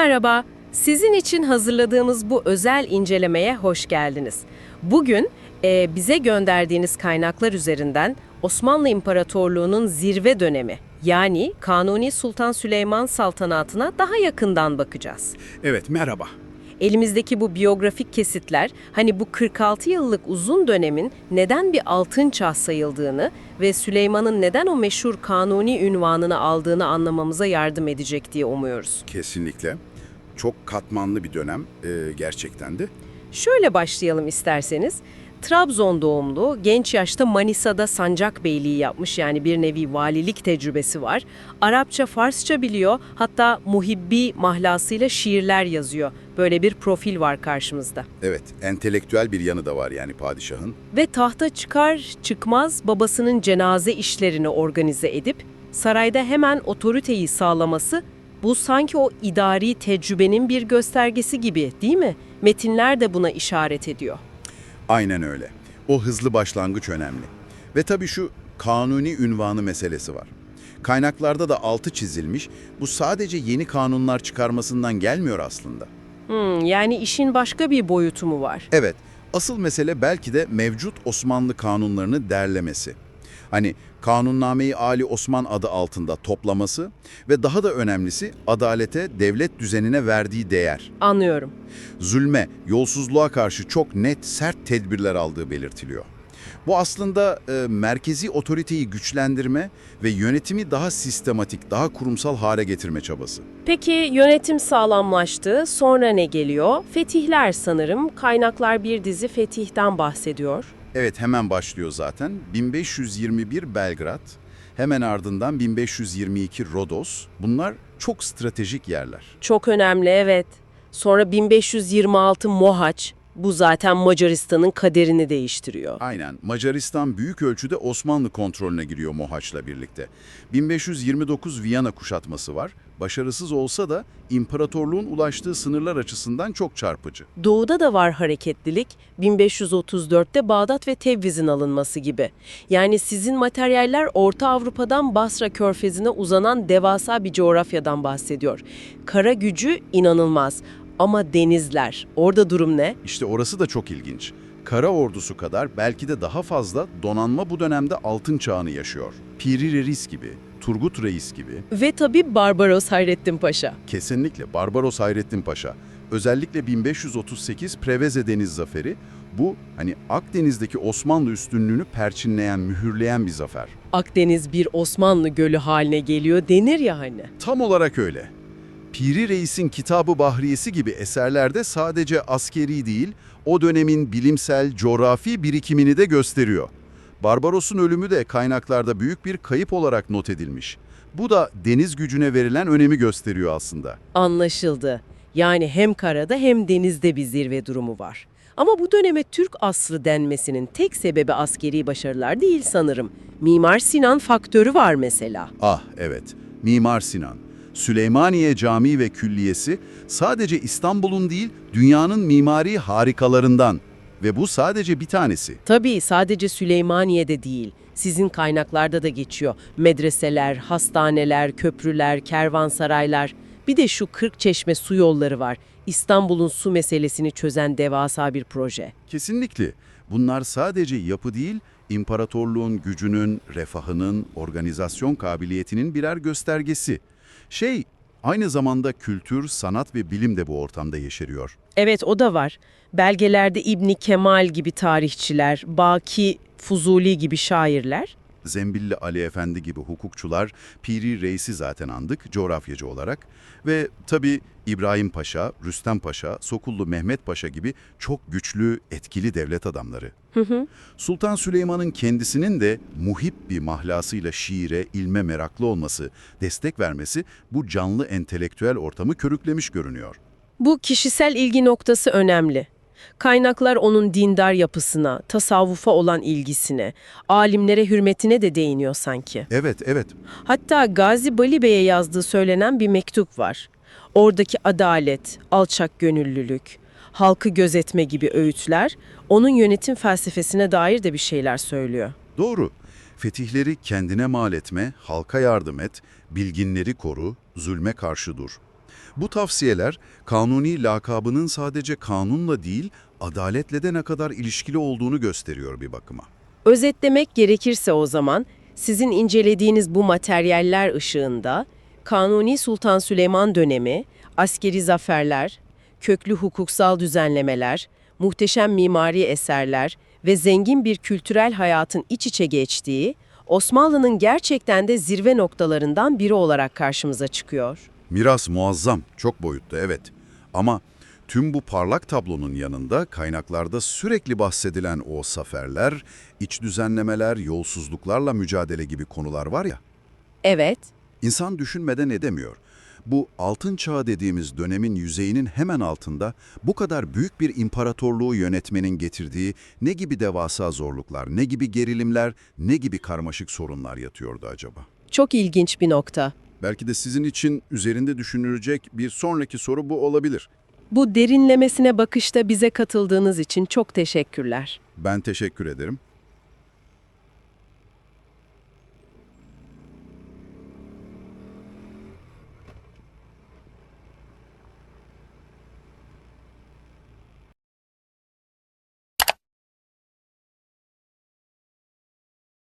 Merhaba, sizin için hazırladığımız bu özel incelemeye hoş geldiniz. Bugün e, bize gönderdiğiniz kaynaklar üzerinden Osmanlı İmparatorluğu'nun zirve dönemi, yani Kanuni Sultan Süleyman saltanatına daha yakından bakacağız. Evet, merhaba. Elimizdeki bu biyografik kesitler, hani bu 46 yıllık uzun dönemin neden bir altın çağ sayıldığını ve Süleyman'ın neden o meşhur Kanuni ünvanını aldığını anlamamıza yardım edecek diye umuyoruz. Kesinlikle. Çok katmanlı bir dönem e, gerçekten de. Şöyle başlayalım isterseniz. Trabzon doğumlu, genç yaşta Manisa'da sancak beyliği yapmış yani bir nevi valilik tecrübesi var. Arapça, Farsça biliyor, hatta muhibbi mahlasıyla şiirler yazıyor. Böyle bir profil var karşımızda. Evet, entelektüel bir yanı da var yani padişahın. Ve tahta çıkar çıkmaz babasının cenaze işlerini organize edip sarayda hemen otoriteyi sağlaması bu sanki o idari tecrübenin bir göstergesi gibi değil mi? Metinler de buna işaret ediyor. Aynen öyle. O hızlı başlangıç önemli. Ve tabii şu kanuni ünvanı meselesi var. Kaynaklarda da altı çizilmiş, bu sadece yeni kanunlar çıkarmasından gelmiyor aslında. Hmm, yani işin başka bir boyutu mu var? Evet, asıl mesele belki de mevcut Osmanlı kanunlarını derlemesi. Hani Kanunname-i Ali Osman adı altında toplaması ve daha da önemlisi adalete, devlet düzenine verdiği değer. Anlıyorum. Zulme, yolsuzluğa karşı çok net, sert tedbirler aldığı belirtiliyor. Bu aslında e, merkezi otoriteyi güçlendirme ve yönetimi daha sistematik, daha kurumsal hale getirme çabası. Peki yönetim sağlamlaştı, sonra ne geliyor? Fetihler sanırım. Kaynaklar bir dizi fetihten bahsediyor. Evet hemen başlıyor zaten. 1521 Belgrad, hemen ardından 1522 Rodos. Bunlar çok stratejik yerler. Çok önemli evet. Sonra 1526 Mohaç. Bu zaten Macaristan'ın kaderini değiştiriyor. Aynen. Macaristan büyük ölçüde Osmanlı kontrolüne giriyor Mohaç'la birlikte. 1529 Viyana kuşatması var. Başarısız olsa da imparatorluğun ulaştığı sınırlar açısından çok çarpıcı. Doğuda da var hareketlilik. 1534'te Bağdat ve Tebriz'in alınması gibi. Yani sizin materyaller Orta Avrupa'dan Basra körfezine uzanan devasa bir coğrafyadan bahsediyor. Kara gücü inanılmaz. Ama denizler, orada durum ne? İşte orası da çok ilginç. Kara ordusu kadar belki de daha fazla donanma bu dönemde altın çağını yaşıyor. Piri Reis gibi, Turgut Reis gibi, Ve tabii Barbaros Hayrettin Paşa. kesinlikle Barbaros Hayrettin Paşa. Özellikle 1538 Preveze Deniz Zaferi bu hani Akdeniz'deki Osmanlı üstünlüğünü perçinleyen, mühürleyen bir zafer. Akdeniz bir Osmanlı gölü haline geliyor denir ya hani. Tam olarak öyle. Piri Reis'in Kitabı Bahriyesi gibi eserlerde sadece askeri değil, o dönemin bilimsel, coğrafi birikimini de gösteriyor. Barbaros'un ölümü de kaynaklarda büyük bir kayıp olarak not edilmiş. Bu da deniz gücüne verilen önemi gösteriyor aslında. Anlaşıldı. Yani hem karada hem denizde bir zirve durumu var. Ama bu döneme Türk asrı denmesinin tek sebebi askeri başarılar değil sanırım. Mimar Sinan faktörü var mesela. Ah evet, Mimar Sinan. Süleymaniye Camii ve Külliyesi sadece İstanbul'un değil, dünyanın mimari harikalarından. Ve bu sadece bir tanesi. Tabii sadece Süleymaniye'de değil, sizin kaynaklarda da geçiyor. Medreseler, hastaneler, köprüler, kervansaraylar. Bir de şu Kırkçeşme su yolları var. İstanbul'un su meselesini çözen devasa bir proje. Kesinlikle. Bunlar sadece yapı değil, imparatorluğun gücünün, refahının, organizasyon kabiliyetinin birer göstergesi. Şey, aynı zamanda kültür, sanat ve bilim de bu ortamda yeşeriyor. Evet o da var. Belgelerde İbni Kemal gibi tarihçiler, Baki, Fuzuli gibi şairler. Zembilli Ali Efendi gibi hukukçular, Piri Reis'i zaten andık coğrafyacı olarak. Ve tabii İbrahim Paşa, Rüstem Paşa, Sokullu Mehmet Paşa gibi çok güçlü, etkili devlet adamları. Sultan Süleyman'ın kendisinin de muhip bir mahlasıyla şiire, ilme meraklı olması, destek vermesi bu canlı entelektüel ortamı körüklemiş görünüyor. Bu kişisel ilgi noktası önemli. Kaynaklar onun dindar yapısına, tasavvufa olan ilgisine, alimlere hürmetine de değiniyor sanki. Evet, evet. Hatta Gazi Bali Bey'e yazdığı söylenen bir mektup var. Oradaki adalet, alçak gönüllülük, halkı gözetme gibi öğütler onun yönetim felsefesine dair de bir şeyler söylüyor. Doğru. Fetihleri kendine mal etme, halka yardım et, bilginleri koru, zulme karşı dur. Bu tavsiyeler Kanuni lakabının sadece kanunla değil, adaletle de ne kadar ilişkili olduğunu gösteriyor bir bakıma. Özetlemek gerekirse o zaman, sizin incelediğiniz bu materyaller ışığında, Kanuni Sultan Süleyman dönemi, askeri zaferler, köklü hukuksal düzenlemeler, muhteşem mimari eserler ve zengin bir kültürel hayatın iç içe geçtiği, Osmanlı'nın gerçekten de zirve noktalarından biri olarak karşımıza çıkıyor. Miras muazzam, çok boyutlu evet. Ama tüm bu parlak tablonun yanında kaynaklarda sürekli bahsedilen o zaferler, iç düzenlemeler, yolsuzluklarla mücadele gibi konular var ya, Evet, insan düşünmeden edemiyor. Bu altın çağ dediğimiz dönemin yüzeyinin hemen altında bu kadar büyük bir imparatorluğu yönetmenin getirdiği ne gibi devasa zorluklar, ne gibi gerilimler, ne gibi karmaşık sorunlar yatıyordu acaba? çok ilginç bir nokta. Belki de sizin için üzerinde düşünülecek bir sonraki soru bu olabilir. Bu derinlemesine bakışta bize katıldığınız için çok teşekkürler. Ben teşekkür ederim.